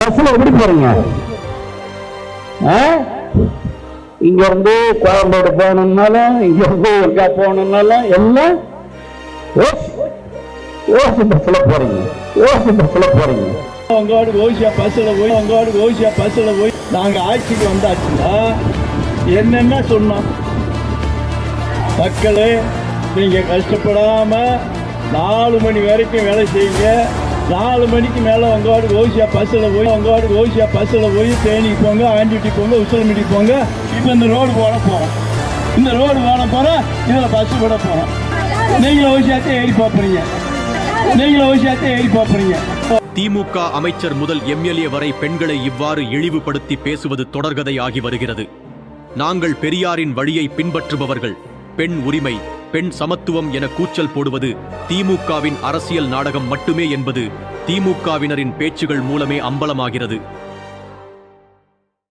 பஸ்ல எப்படி போறீங்க? இங்க இருந்து கோயம்போடு போகணும்னாலும் இங்க இருந்து ஒர்க்கா போகணும்னாலும் எல்லாம் ஓசி பஸ்ல போறீங்க. ஓசி பஸ்ல போறீங்க. உங்களோட ஓசியா பஸ்ல போய் உங்களோட ஓசியா பஸ்ல போய் நாங்க ஆட்சிக்கு வந்தாச்சுன்னா என்னென்ன சொன்னோம்? மக்களே நீங்க கஷ்டப்படாம நாலு மணி வரைக்கும் வேலை செய்யுங்க. நாலு மணிக்கு மேலே உங்களோட ஓசியா பஸ்ஸில் போய் உங்களோட ஓசியா பஸ்ஸில் போய் தேனிக்கு போங்க ஆண்டிட்டி போங்க உசலமிட்டி போங்க. இப்போ இந்த ரோடு போட போகிறோம் இந்த ரோடு போட போகிறோம் இதில் பஸ்ஸு விட போகிறோம் நீங்களும் ஓசியாத்தே ஏறி பார்ப்பீங்க நீங்களும் ஓசியாத்தே ஏறி பார்ப்பீங்க திமுக அமைச்சர் முதல் எம்எல்ஏ வரை பெண்களை இவ்வாறு இழிவுபடுத்தி பேசுவது தொடர்கதை ஆகி வருகிறது. நாங்கள் பெரியாரின் வழியை பின்பற்றுபவர்கள் பெண் உரிமை பெண் சமத்துவம் என கூச்சல் போடுவது திமுகவின் அரசியல் நாடகம் மட்டுமே என்பது திமுகவினரின் பேச்சுகள் மூலமே அம்பலமாகிறது.